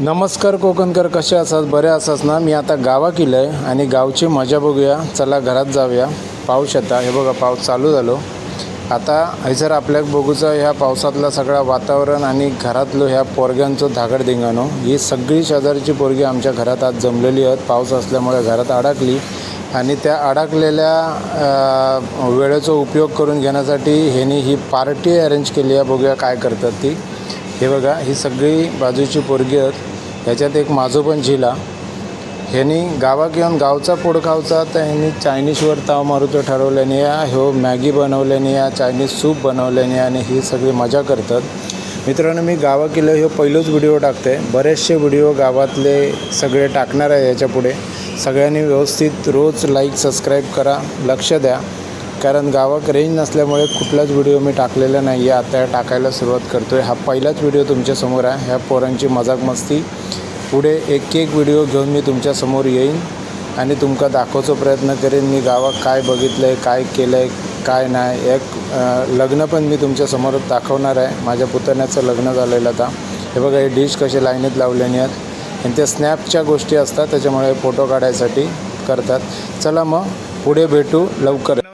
नमस्कार कोकणकर कसे असतात बरे असाच ना? मी आता गावा केलं आहे आणि गावची मजा बघूया. चला घरात जाऊया. पाऊस येता हे बघा पाऊस चालू झालो. आता हैसर आपल्याक बघूचं ह्या पावसातला सगळा वातावरण आणि घरातलो ह्या पोरग्यांचं धागड धिंगाणो. ही सगळी शेजारची पोरगी आमच्या घरात आज जमलेली आहेत. पाऊस असल्यामुळे घरात अडकली. आणि त्या अडकलेल्या वेळेचा उपयोग करून घेण्यासाठी ह्यांनी ही पार्टी अरेंज केली आहे. बघूया काय करतात ती. हे बघा ही सगळी बाजूची पोरगी आहेत. ह्याच्यात एक माझो पण झिला. ह्यांनी गावात येऊन गावचा पोडखावचा तर ह्यांनी चायनीजवर ताव मारूचं ठरवल्याने या ह्यो मॅगी बनवल्याने या चायनीज सूप बनवल्याने आणि ही सगळी मजा करतात. मित्रांनो मी गावा केलं ह्यो पहिलोच व्हिडिओ टाकते बरेचसे व्हिडिओ गावातले सगळे टाकणार आहे याच्यापुढे सगळ्यांनी व्यवस्थित रोज लाईक सबस्क्राईब करा. लक्ष द्या. कारण गावात रेंज नसल्यामुळे कुठलाच व्हिडिओ मी टाकलेला नाही आहे आता टाकायला सुरुवात करतो आहे हा पहिलाच व्हिडिओ तुमच्यासमोर आहे. ह्या पोरांची मजाक मस्ती. पुढे एक एक व्हिडिओ घेऊन मी तुमच्यासमोर येईन आणि तुमका दाखवायचा प्रयत्न करेन मी गावात काय बघितलं आहे काय केलं आहे काय नाही. एक लग्न पण मी तुमच्यासमोर दाखवणार आहे. माझ्या पुतण्याचं लग्न झालेलं आता. हे बघा हे डिश कसे लाईनीत लावलेली आहेत. आणि त्या स्नॅपच्या गोष्टी असतात त्याच्यामुळे फोटो काढायसाठी करतात. चला मग पुढे भेटू लवकर.